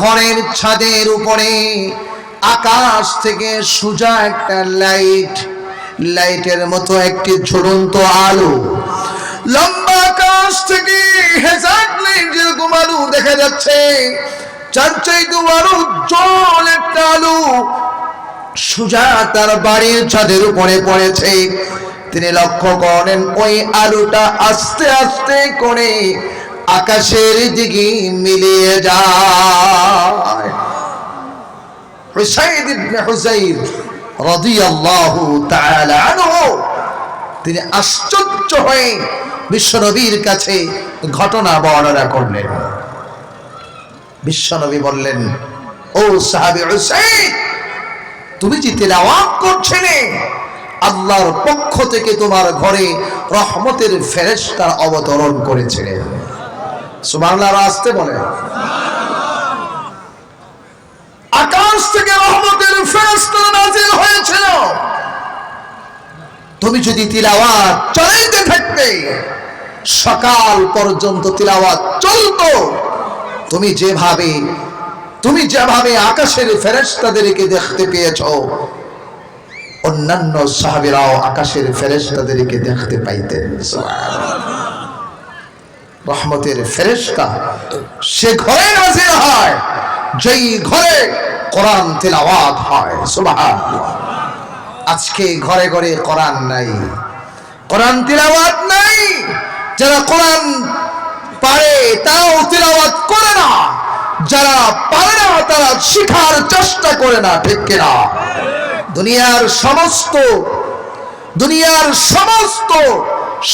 ঘরের ছাদের উপরে আকাশ থেকে সোজা একটা লাইট, লাইটের মতো একটি ঝুলন্ত আলো। লম্বা আকাশ থেকে হেজাক লাইট যেরকম আলো দেখা যাচ্ছে। চার চাইতে আরও জল একটা আলো সুজা তার বাড়ির ছাদের উপরে পড়েছে। তিনি লক্ষ্য করেন ওই আলুটা আস্তে আস্তে করে আকাশের দিকে মিলিয়ে যায়। তিনি আশ্চর্য হয়ে বিশ্বনবীর কাছে ঘটনা বর্ণনা করলেন। বিশ্বনবী বললেন, ও সাহাবী হুসাইন, তুমি যে তেলাওয়াত করছিলে, আল্লাহর পক্ষ থেকে তোমার ঘরে রহমতের ফেরেশতা অবতরণ করেছিলেন তুমি যদি তিলাওয়াত চালাইতে থাকতে, সকাল পর্যন্ত তিলাওয়াত চলতো। তুমি যেভাবে তুমি যেভাবে আকাশের ফেরেশতাদেরকে দেখতে পেয়েছ, অন্যান্য সাহাবীরাও আকাশের ফেরেশতাদেরকে দেখতে পাইতেন। রহমতের ফেরেশতা, সে ঘরে নাজিল হয়, যেই ঘরে কোরআন তেলাওয়াত হয়, সুবহানাল্লাহ। আজকে ঘরে ঘরে কোরআন নাই, কোরআন তিলাওয়াত নাই, যারা কোরআন পারে তারাও তিলাওয়াত করে না, যারা পারে না তারা শিখার চেষ্টা করে না, ঠিক কিনা? দুনিয়ার সমস্ত দুনিয়ার সমস্ত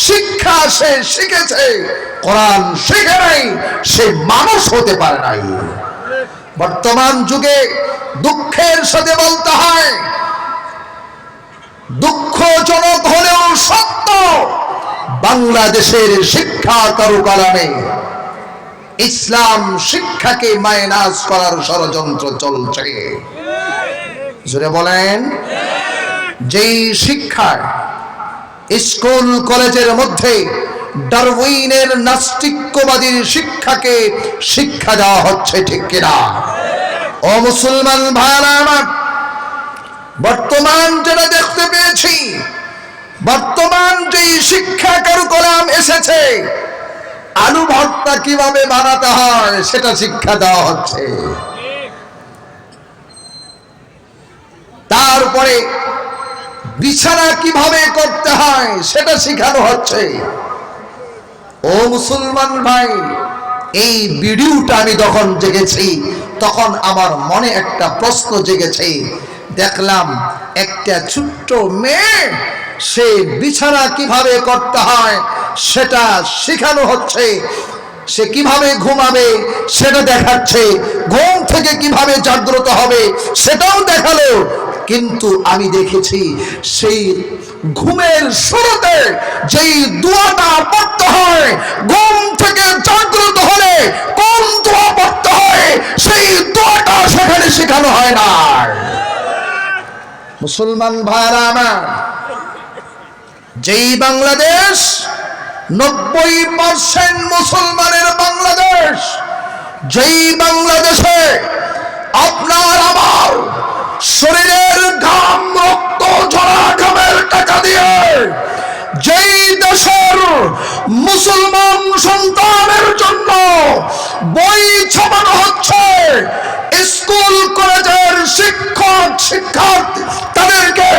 শিক্ষা সে শিখেছে, কোরআন শিখে নাই, সে মানুষ হতে পারে নাই। বর্তমান যুগে দুঃখের সাথে বলতে হয়, দুঃখজনক হলেও সত্য, বাংলাদেশের শিক্ষা কারুকালামে ইসলাম শিক্ষাকে মাইনাস করার ষড়যন্ত্র চলছে। জুড়ে বলেন, যেই শিক্ষায় স্কুল কলেজের মধ্যে ডারউইনের নাস্তিক্যবাদীর শিক্ষাকে শিক্ষা দেওয়া হচ্ছে, ঠিক কিনা? ও মুসলমান ভাইরা আমার, বর্তমান যেটা দেখতে পেয়েছি, বর্তমান যে শিক্ষা কারুকলাম এসেছে আলু ভর্তা কীভাবে বানাতে হয় সেটা শিক্ষা দেওয়া হচ্ছে। তারপরে বিছানা কীভাবে করতে হয়, সেটা শেখানো হচ্ছে। ও মুসলমান ভাই, এই ভিডিওটা আমি যখন জেগেছি, তখন আমার মনে একটা প্রশ্ন জেগেছে। দেখলাম একটা ছোট্ট মেয়ে, সে বিছানা কীভাবে করতে হয়, সেটা শেখানো হচ্ছে। সে কীভাবে ঘুমাবে, সেটা দেখাচ্ছে। ঘুম থেকে কীভাবে জাগ্রত হবে, সেটাও দেখাল। কিন্তু আমি দেখেছি সেই ঘুমের শুরুতে যেই দোয়াটা পড়তে হয়, ঘুম থেকে জাগ্রত হলে কোন দোয়া পড়তে হয়, সেই দোয়াটা সেখানে শেখানো হয় না। মুসলমান ভাইরা আমার, যেই বাংলাদেশ নব্বই পার্সেন্ট মুসলমানের বাংলাদেশ, যেই বাংলাদেশে আপনার আমার শরীরের যেই দেশের মুসলমান সন্তানের জন্য বই ছাপানো হচ্ছে, স্কুল, কলেজের শিক্ষক শিক্ষক তাদেরকে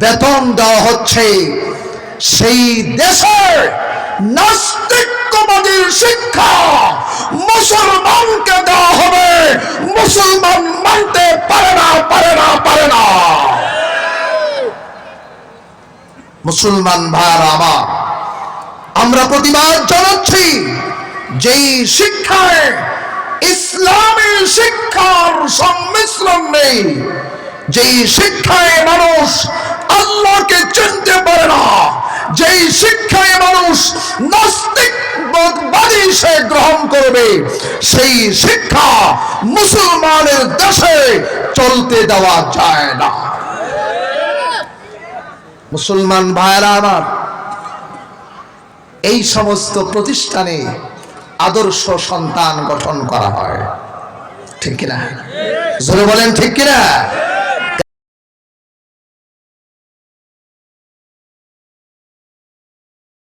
বেতন দেওয়া হচ্ছে। সেই দেশে নাস্তিকবাদীর শিক্ষা মুসলমানকে দেওয়া হবে মুসলমান মানতে পারে না পারে না পারে না মুসলমান ভাইয়ারা আমার, আমরা প্রতিবাদ জানাচ্ছি যেই শিক্ষায় ইসলামের শিক্ষার সংমিশ্রণ নেই, যেই শিক্ষায় মানুষ আল্লাহকে চিনতে পারে না, যেই শিক্ষায় মানুষ নাস্তিকবাদী সে গ্রহণ করবে, সেই শিক্ষা মুসলমানের দেশে চলতে দেওয়া যায় না। মুসলমান ভাইয়েরা আমার, এই সমস্ত প্রতিষ্ঠানে আদর্শ সন্তান গঠন করা হয়। ঠিক কিনা? জোরে বলেন, ঠিক কিনা?